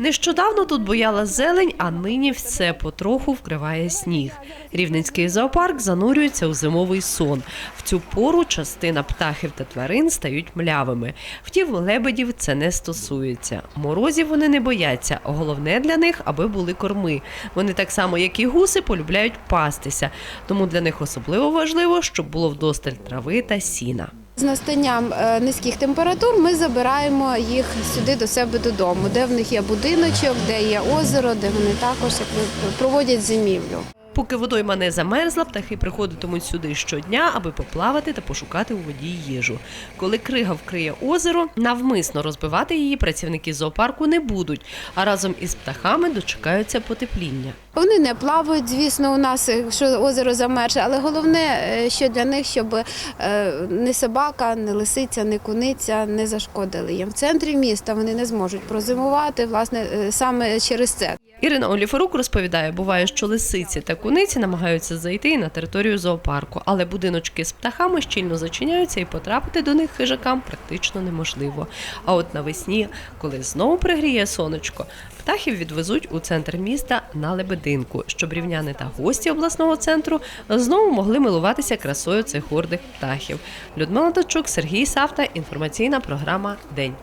Нещодавно тут бояла зелень, а нині все потроху вкриває сніг. Рівненський зоопарк занурюється у зимовий сон. В цю пору частина птахів та тварин стають млявими. Втім, лебедів це не стосується. Морозів вони не бояться. Головне для них, аби були корми. Вони так само, як і гуси, полюбляють пастися. Тому для них особливо важливо, щоб було вдосталь трави та сіна. З настанням е, низьких температур ми забираємо їх сюди до себе додому, де в них є будиночок, де є озеро, де вони також проводять зимівлю. Поки водойма не замерзла, птахи приходитимуть сюди щодня, аби поплавати та пошукати у воді їжу. Коли крига вкриє озеро, навмисно розбивати її працівники зоопарку не будуть, а разом із птахами дочекаються потепління. Вони не плавають, звісно, у нас, якщо озеро замерзше, але головне, е, що для них, щоб е, ні собака, ні лисиця, ні куниця не зашкодили їм. В центрі міста вони не зможуть прозимувати, власне, е, саме через це. Ірина Оліфорук розповідає, буває, що лисиці та куниці намагаються зайти на територію зоопарку, але будиночки з птахами щільно зачиняються і потрапити до них хижакам практично неможливо. А от навесні, коли знову пригріє сонечко, птахів відвезуть у центр міста на лебединку, щоб рівняни та гості обласного центру знову могли милуватися красою цих гордих птахів. Людмила Дочук, Сергій Савта, інформаційна програма День.